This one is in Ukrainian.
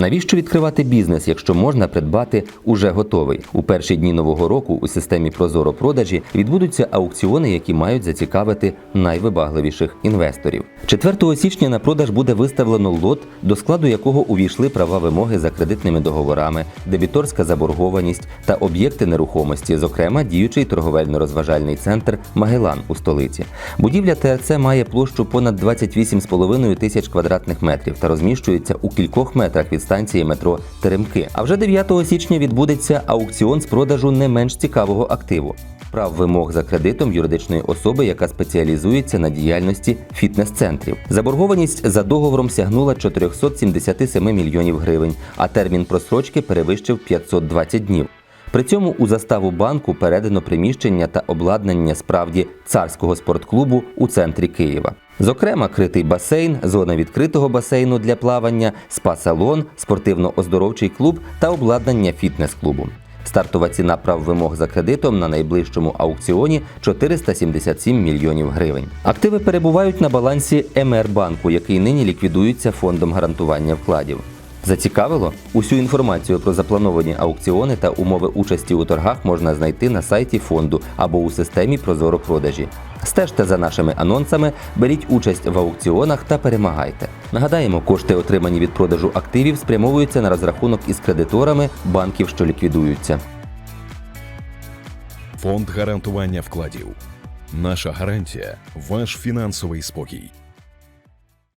Навіщо відкривати бізнес, якщо можна придбати уже готовий? У перші дні нового року у системі Прозоро продажі відбудуться аукціони, які мають зацікавити найвибагливіших інвесторів. 4 січня на продаж буде виставлено лот, до складу якого увійшли права вимоги за кредитними договорами, дебіторська заборгованість та об'єкти нерухомості, зокрема діючий торговельно-розважальний центр Магелан у столиці. Будівля ТРЦ має площу понад 28,5 тисяч квадратних метрів та розміщується у кількох метрах від станції метро Теремки. А вже 9 січня відбудеться аукціон з продажу не менш цікавого активу. Прав вимог за кредитом юридичної особи, яка спеціалізується на діяльності фітнес-центрів. Заборгованість за договором сягнула 477 мільйонів гривень, а термін просрочки перевищив 520 днів. При цьому у заставу банку передано приміщення та обладнання справді царського спортклубу у центрі Києва. Зокрема, критий басейн, зона відкритого басейну для плавання, спа-салон, спортивно-оздоровчий клуб та обладнання фітнес-клубу. Стартова ціна прав вимог за кредитом на найближчому аукціоні 477 мільйонів гривень. Активи перебувають на балансі МР банку, який нині ліквідується фондом гарантування вкладів. Зацікавило? Усю інформацію про заплановані аукціони та умови участі у торгах можна знайти на сайті фонду або у системі Прозоро продажі. Стежте за нашими анонсами, беріть участь в аукціонах та перемагайте. Нагадаємо, кошти, отримані від продажу активів, спрямовуються на розрахунок із кредиторами банків, що ліквідуються. Фонд гарантування вкладів. Наша гарантія ваш фінансовий спокій.